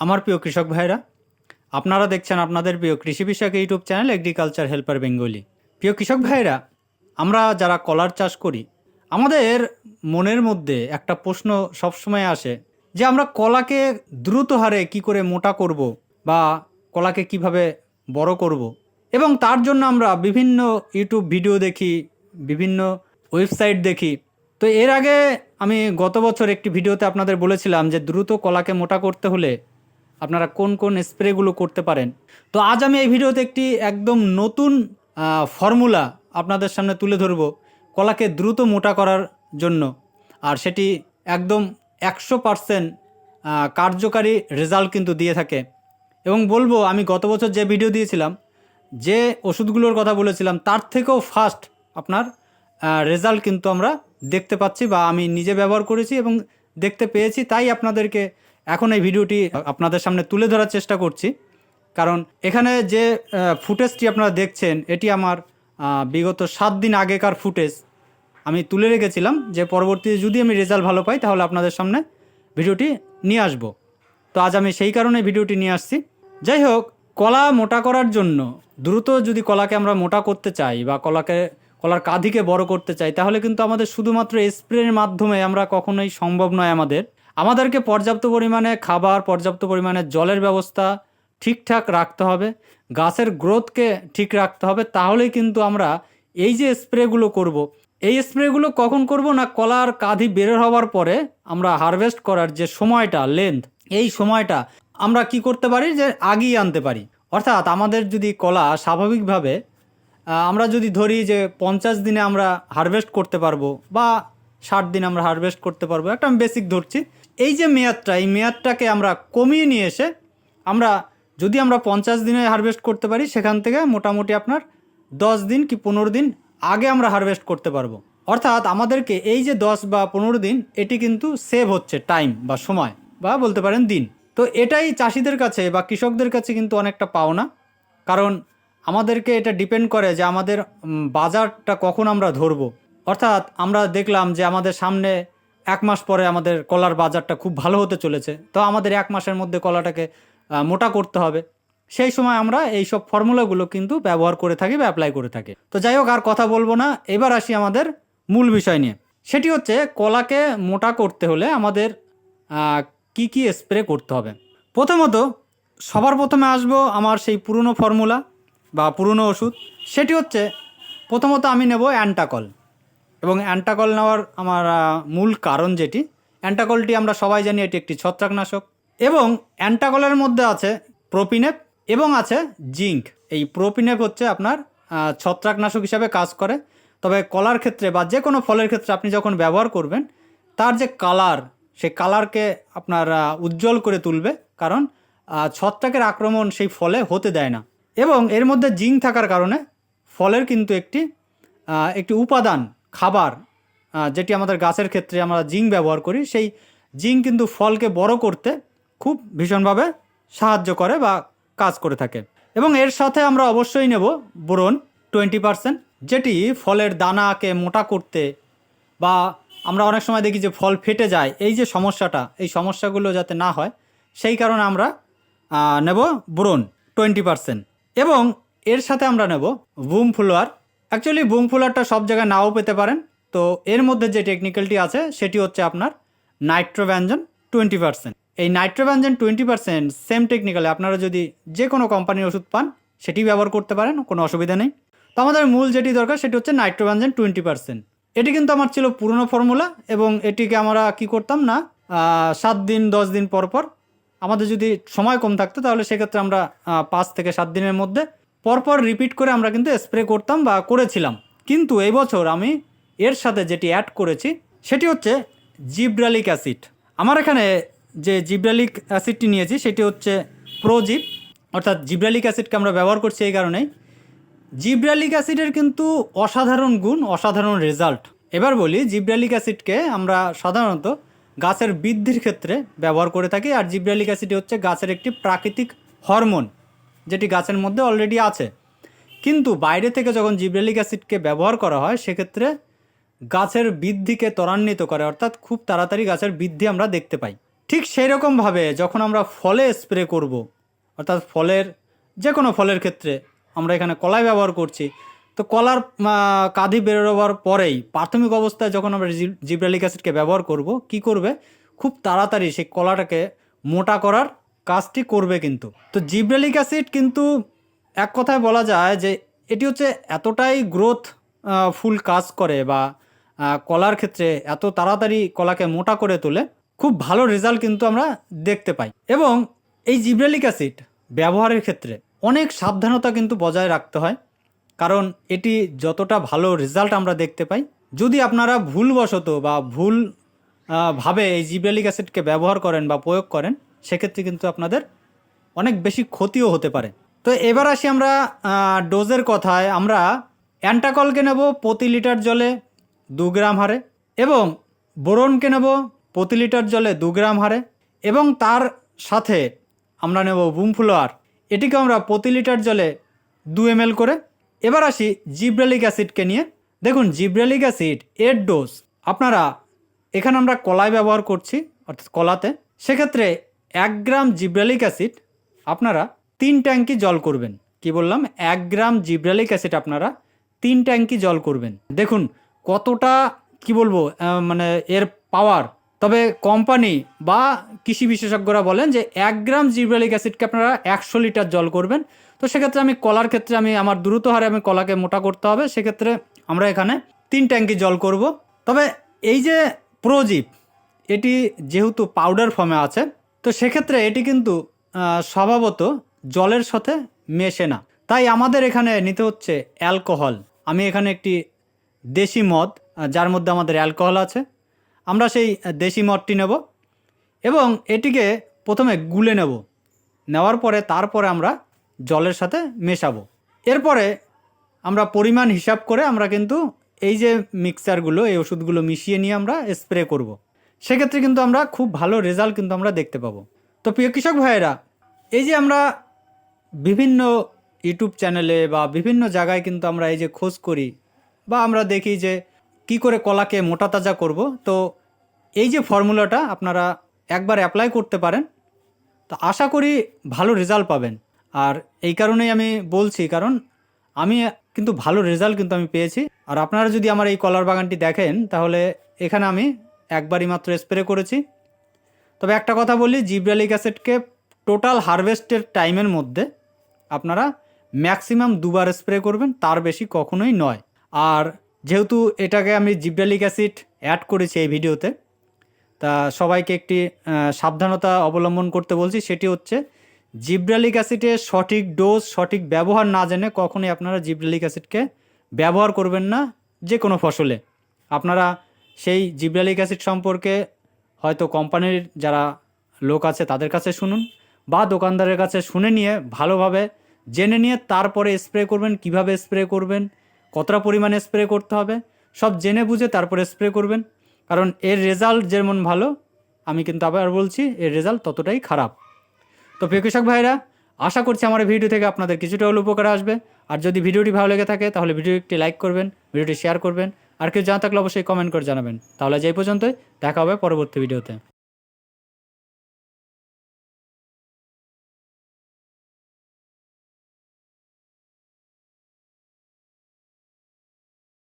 আমার প্রিয় কৃষক ভাইরা, আপনারা দেখছেন আপনাদের প্রিয় কৃষি বিষয়ক YouTube channel agriculture helper Bengali প্রিয় কৃষক ভাইরা, আমরা যারা কলার চাষ করি, আমাদের মনের মধ্যে একটা প্রশ্ন সবসময় আসে যে আমরা কলাকে দ্রুত হারে কি করে মোটা করব বা কলাকে কীভাবে বড় করব এবং তার জন্য আমরা বিভিন্ন ইউটিউব ভিডিও দেখি, বিভিন্ন ওয়েবসাইট দেখি। তো এর আগে আমি গত বছর একটি ভিডিওতে আপনাদের বলেছিলাম যে দ্রুত কলাকে মোটা করতে হলে আপনারা কোন কোন স্প্রেগুলো করতে পারেন। তো আজ আমি এই ভিডিওতে একটি একদম নতুন ফর্মুলা আপনাদের সামনে তুলে ধরব কলাকে দ্রুত মোটা করার জন্য। আর সেটি একদম একশো পারসেন্ট কার্যকারী রেজাল্ট কিন্তু দিয়ে থাকে। এবং বলব, আমি গত বছর যে ভিডিও দিয়েছিলাম, যে ওষুধগুলোর কথা বলেছিলাম, তার থেকেও ফাস্ট আপনার রেজাল্ট কিন্তু আমরা দেখতে পাচ্ছি বা আমি নিজে ব্যবহার করেছি এবং দেখতে পেয়েছি। তাই আপনাদেরকে এখন এই ভিডিওটি আপনাদের সামনে তুলে ধরার চেষ্টা করছি। কারণ এখানে যে ফুটেজটি আপনারা দেখছেন, এটি আমার বিগত সাত দিন আগেকার ফুটেজ। আমি তুলে রেখেছিলাম যে পরবর্তীতে যদি আমি রেজাল্ট ভালো পাই, তাহলে আপনাদের সামনে ভিডিওটি নিয়ে আসব। তো আজ আমি সেই কারণে ভিডিওটি নিয়ে আসছি। যাই হোক, কলা মোটা করার জন্য, দ্রুত যদি কলাকে আমরা মোটা করতে চাই বা কলাকে, কলার কাঁধিকে বড় করতে চাই, তাহলে কিন্তু আমাদের শুধুমাত্র স্প্রের মাধ্যমে আমরা কখনোই সম্ভব নয় আমাদের। আমাদেরকে পর্যাপ্ত পরিমাণে খাবার, পর্যাপ্ত পরিমাণে জলের ব্যবস্থা ঠিকঠাক রাখতে হবে, গাছের গ্রোথকে ঠিক রাখতে হবে, তাহলেই কিন্তু আমরা এই যে স্প্রেগুলো করব। এই স্প্রেগুলো কখন করব না কলার কাঁধি বের হওয়ার পরে আমরা হারভেস্ট করার যে সময়টা লেন্থ এই সময়টা আমরা কি করতে পারি যে আগিয়ে আনতে পারি অর্থাৎ আমাদের যদি কলা স্বাভাবিকভাবে আমরা যদি ধরি যে পঞ্চাশ দিনে আমরা হারভেস্ট করতে পারব বা ষাট দিন আমরা হারভেস্ট করতে পারব, একটা আমি বেসিক ধরছি এই যে মেয়াদটা, এই মেয়াদটাকে আমরা কমিয়ে নিয়ে এসে আমরা যদি আমরা পঞ্চাশ দিনে হারভেস্ট করতে পারি, সেখান থেকে মোটামুটি আপনার দশ দিন কি পনেরো দিন আগে আমরা হারভেস্ট করতে পারব। অর্থাৎ আমাদেরকে এই যে দশ বা পনেরো দিন, এটি কিন্তু সেভ হচ্ছে টাইম বা সময় বা বলতে পারেন দিন। তো এটাই চাষিদের কাছে বা কৃষকদের কাছে কিন্তু অনেকটা পাওনা। কারণ আমাদেরকে এটা ডিপেন্ড করে যে আমাদের বাজারটা কখন আমরা ধরবো। অর্থাৎ আমরা দেখলাম যে আমাদের সামনে এক মাস পরে আমাদের কলার বাজারটা খুব ভালো হতে চলেছে। তো আমাদের এক মাসের মধ্যে কলাটাকে মোটা করতে হবে। সেই সময় আমরা এই সব ফর্মুলাগুলো কিন্তু ব্যবহার করে থাকি বা অ্যাপ্লাই করে থাকি। তো যাই হোক, আর কথা বলব না। এবার আসি আমাদের মূল বিষয় নিয়ে। সেটি হচ্ছে কলাকে মোটা করতে হলে আমাদের কি কি স্প্রে করতে হবে। প্রথমত, সবার প্রথমে আসব আমার সেই পুরনো ফর্মুলা বা পুরনো ওষুধ। সেটি হচ্ছে, প্রথমত আমি নেব অ্যান্টাকল। এবং অ্যান্টাকল নেওয়ার আমার মূল কারণ যেটি, অ্যান্টাকলটি আমরা সবাই জানি এটি একটি ছত্রাকনাশক এবং অ্যান্টাকলের মধ্যে আছে প্রোপিনেপ এবং আছে জিঙ্ক। এই প্রোপিনেপ হচ্ছে আপনার ছত্রাকনাশক হিসাবে কাজ করে। তবে কলার ক্ষেত্রে বা যে কোনো ফলের ক্ষেত্রে আপনি যখন ব্যবহার করবেন, তার যে কালার, সে কালারকে আপনার উজ্জ্বল করে তুলবে। কারণ ছত্রাকের আক্রমণ সেই ফলে হতে দেয় না। এবং এর মধ্যে জিঙ্ক থাকার কারণে ফলের কিন্তু একটি একটি উপাদান খাবার যেটি আমাদের গাছের ক্ষেত্রে আমরা জিঙ্ক ব্যবহার করি, সেই জিঙ্ক কিন্তু ফলকে বড় করতে খুব ভীষণভাবে সাহায্য করে বা কাজ করে থাকে। এবং এর সাথে আমরা অবশ্যই নেব বোরন টোয়েন্টি পারসেন্ট, যেটি ফলের দানাকে মোটা করতে বা আমরা অনেক সময় দেখি যে ফল ফেটে যায়, এই যে সমস্যাটা, এই সমস্যাগুলো যাতে না হয়, সেই কারণে আমরা নেব বোরন টোয়েন্টি পারসেন্ট। এবং এর সাথে আমরা নেব বুম ফ্লোয়ার অ্যাকচুয়ালি বুম ফ্লোয়ারটা সব জায়গায় নাও পেতে পারেন। তো এর মধ্যে যে টেকনিক্যালটি আছে, সেটি হচ্ছে আপনার নাইট্রোব্যাঞ্জন টোয়েন্টি পার্সেন্ট এই নাইট্রোব্যাঞ্জন টোয়েন্টি পার্সেন্ট সেম টেকনিক্যালে আপনারা যদি যে কোনো কোম্পানির ওষুধ পান সেটি ব্যবহার করতে পারেন, কোনো অসুবিধা নেই। তো আমাদের মূল যেটি দরকার, সেটি হচ্ছে নাইট্রোব্যাঞ্জন টোয়েন্টি পার্সেন্ট এটি কিন্তু আমার ছিল পুরনো ফর্মুলা এবং এটিকে আমরা কি করতাম না সাত দিন, দশ দিন পর পর আমাদের যদি সময় কম থাকতো, তাহলে সেক্ষেত্রে আমরা পাঁচ থেকে সাত দিনের মধ্যে পরপর রিপিট করে আমরা কিন্তু স্প্রে করতাম বা করেছিলাম। কিন্তু এই বছর আমি এর সাথে যেটি অ্যাড করেছি, সেটি হচ্ছে জিব্রালিক অ্যাসিড। আমার এখানে যে জিব্রালিক অ্যাসিডটি নিয়েছি, সেটি হচ্ছে প্রোজিপ। অর্থাৎ জিব্রালিক অ্যাসিডকে আমরা ব্যবহার করছি এই কারণেই। জিব্রালিক অ্যাসিডের কিন্তু অসাধারণ গুণ, অসাধারণ রেজাল্ট এবার বলি, জিব্রালিক অ্যাসিডকে আমরা সাধারণত গাছের বৃদ্ধির ক্ষেত্রে ব্যবহার করে থাকি, আর জিব্রালিক অ্যাসিড হচ্ছে গাছের একটি প্রাকৃতিক হরমোন। যেটি গাছের মধ্যে অলরেডি আছে। কিন্তু বাইরে থেকে যখন জিব্রেলিক অ্যাসিডকে ব্যবহার করা হয়, সেক্ষেত্রে গাছের বৃদ্ধিকে ত্বরান্বিত করে, অর্থাৎ খুব তাড়াতাড়ি গাছের বৃদ্ধি আমরা দেখতে পাই। ঠিক সেই রকমভাবে যখন আমরা ফলে স্প্রে করব, অর্থাৎ ফলের যে কোনো ফলের ক্ষেত্রে আমরা এখানে কলাই ব্যবহার করছি, তো কলার কাঁধি বেরোবার পরেই প্রাথমিক অবস্থায় যখন আমরা জিব্রালিক অ্যাসিডকে ব্যবহার করব, কি করবে? খুব তাড়াতাড়ি সেই কলাটাকে মোটা করার কাজটি করবে কিন্তু। তো জিব্রালিক অ্যাসিড কিন্তু এক কথায় বলা যায় যে এটি হচ্ছে এতটাই গ্রোথ ফুল কাজ করে বা কলার ক্ষেত্রে এত তাড়াতাড়ি কলাকে মোটা করে তোলে, খুব ভালো রেজাল্ট কিন্তু আমরা দেখতে পাই। এবং এই জিব্রালিক অ্যাসিড ব্যবহারের ক্ষেত্রে অনেক সাবধানতা কিন্তু বজায় রাখতে হয়, কারণ এটি যতটা ভালো রেজাল্ট আমরা দেখতে পাই। যদি আপনারা ভুলবশত বা ভুল ভাবে এই জিব্রালিক অ্যাসিডকে ব্যবহার করেন বা প্রয়োগ করেন সেক্ষেত্রে কিন্তু আপনাদের অনেক বেশি ক্ষতিও হতে পারে। তো এবার আসি আমরা ডোজের কথায়। আমরা অ্যান্টাকলকে নেব প্রতি লিটার জলে দু গ্রাম হারে এবং বোরনকে নেব প্রতি লিটার জলে দু গ্রাম হারে এবং তার সাথে আমরা নেব বুমফ্লোয়ার। এটিকে আমরা প্রতি লিটার জলে দু এম করে। এবার আসি জিব্রালিক অ্যাসিডকে নিয়ে। দেখুন, জিব্রালিক অ্যাসিড এর ডোজ, আপনারা এখানে আমরা কলাই ব্যবহার করছি, অর্থাৎ কলাতে। সেক্ষেত্রে এক গ্রাম জিব্রালিক অ্যাসিড আপনারা তিন ট্যাঙ্কি জল করবেন। কি বললাম? এক গ্রাম জিব্রালিক অ্যাসিড আপনারা তিন ট্যাঙ্কি জল করবেন। দেখুন কতটা, কি বলব মানে এর পাওয়ার তবে কোম্পানি বা কৃষি বিশেষজ্ঞরা বলেন যে এক গ্রাম জিব্রালিক অ্যাসিডকে আপনারা একশো লিটার জল করবেন। তো সেক্ষেত্রে আমি কলার ক্ষেত্রে আমি, আমার দ্রুত হারে আমি কলাকে মোটা করতে হবে। সেক্ষেত্রে আমরা এখানে তিন ট্যাঙ্কি জল করব। তবে এই যে প্রোজিপ এটি যেহেতু পাউডার ফর্মে আছে তো সেক্ষেত্রে এটি কিন্তু স্বভাবত জলের সাথে মেশে না। তাই আমাদের এখানে নিতে হচ্ছে অ্যালকোহল। আমি এখানে একটি দেশি মদ যার মধ্যে আমাদের অ্যালকোহল আছে। আমরা সেই দেশি মদটি নেব এবং এটিকে প্রথমে গুলে নেব। নেওয়ার পরে তারপরে আমরা জলের সাথে মেশাবো। এরপরে আমরা পরিমাণ হিসাব করে আমরা কিন্তু এই যে মিক্সচারগুলো এই ওষুধগুলো মিশিয়ে নিয়ে আমরা স্প্রে করব। সেক্ষেত্রে কিন্তু আমরা খুব ভালো রেজাল্ট কিন্তু আমরা দেখতে পাবো। তো প্রিয় কৃষক ভাইয়েরা, এই যে আমরা বিভিন্ন ইউটিউব চ্যানেলে বা বিভিন্ন জায়গায় কিন্তু আমরা এই যে খোঁজ করি বা আমরা দেখি যে কি করে কলাকে মোটা তাজা করব, তো এই যে ফর্মুলাটা আপনারা একবার অ্যাপ্লাই করতে পারেন। তো আশা করি ভালো রেজাল্ট পাবেন। আর এই কারণেই আমি বলছি, কারণ আমি কিন্তু ভালো রেজাল্ট কিন্তু আমি পেয়েছি। আর আপনারা যদি আমার এই কলার বাগানটি দেখেন, তাহলে এখানে আমি একবারই মাত্র স্প্রে করেছি। তবে একটা কথা বলি, জিব্রালিক অ্যাসিডকে টোটাল হারভেস্টের টাইমের মধ্যে আপনারা ম্যাক্সিমাম দুবার স্প্রে করবেন, তার বেশি কখনোই নয়। আর যেহেতু এটাকে আমি জিব্রালিক অ্যাসিড অ্যাড করেছি এই ভিডিওতে, তা সবাইকে একটি সাবধানতা অবলম্বন করতে বলছি, সেটি হচ্ছে জিব্রালিক অ্যাসিডের সঠিক ডোজ সঠিক ব্যবহার না জেনে কখনোই আপনারা জিব্রালিক অ্যাসিডকে ব্যবহার করবেন না যে কোনো ফসলে। আপনারা সেই জিব্রালিক অ্যাসিড সম্পর্কে হয়তো কোম্পানির যারা লোক আছে তাদের কাছে শুনুন বা দোকানদারের কাছে শুনে নিয়ে ভালোভাবে জেনে নিয়ে তারপরে স্প্রে করবেন, কীভাবে স্প্রে করবেন, কতটা পরিমাণে স্প্রে করতে হবে, সব জেনে বুঝে তারপরে স্প্রে করবেন। কারণ এর রেজাল্ট যেমন ভালো, আমি কিন্তু আবার বলছি এর রেজাল্ট ততটাই খারাপ। তো প্রিয় কৃষক ভাইরা, আশা করছি আমার ভিডিও থেকে আপনাদের কিছুটা হলেও উপকার আসবে। আর যদি ভিডিওটি ভালো লেগে থাকে, তাহলে ভিডিও একটি লাইক করবেন, ভিডিওটি শেয়ার করবেন। আর কেউ জানা থাকলে অবশ্যই কমেন্ট করে জানাবেন। তাহলে যে পর্যন্তই। দেখা হবে পরবর্তী ভিডিওতে